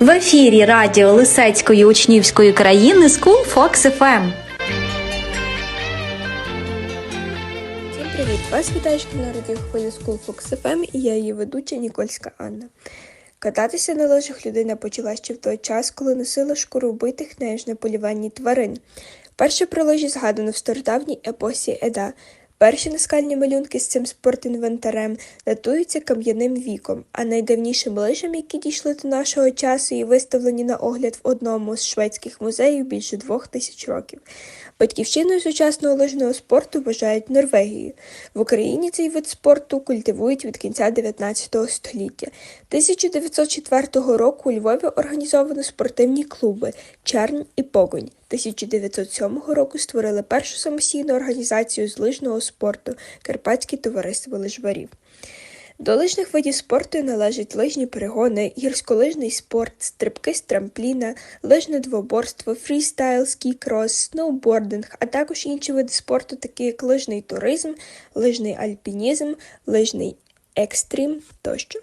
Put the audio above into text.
В ефірі радіо Лисецької учнівської країни School Fox FM. Всім привіт! Вас вітає шкільна радіохвиля School Fox FM і я її ведуча Нікольська Анна. Кататися на лижах людина почала ще в той час, коли носила шкуру вбитих нею ж на полюванні тварин. Перше про лижі згадано в стародавній епосі Еда. Перші наскальні малюнки з цим спортінвентарем датуються кам'яним віком, а найдавнішим лижам, які дійшли до нашого часу і виставлені на огляд в одному з шведських музеїв більше двох тисяч років. Батьківщиною сучасного лижного спорту вважають Норвегію. В Україні цей вид спорту культивують від кінця 19 століття. 1904 року у Львові організовано спортивні клуби Чернь і Погонь. 1907 року створили першу самостійну організацію з лижного спорту Карпатське товариство лижварів. До лижних видів спорту належать лижні перегони, гірськолижний спорт, стрибки з трампліна, лижне двоборство, фрістайл, скі-крос, сноубординг, а також інші види спорту, такі як лижний туризм, лижний альпінізм, лижний екстрім тощо.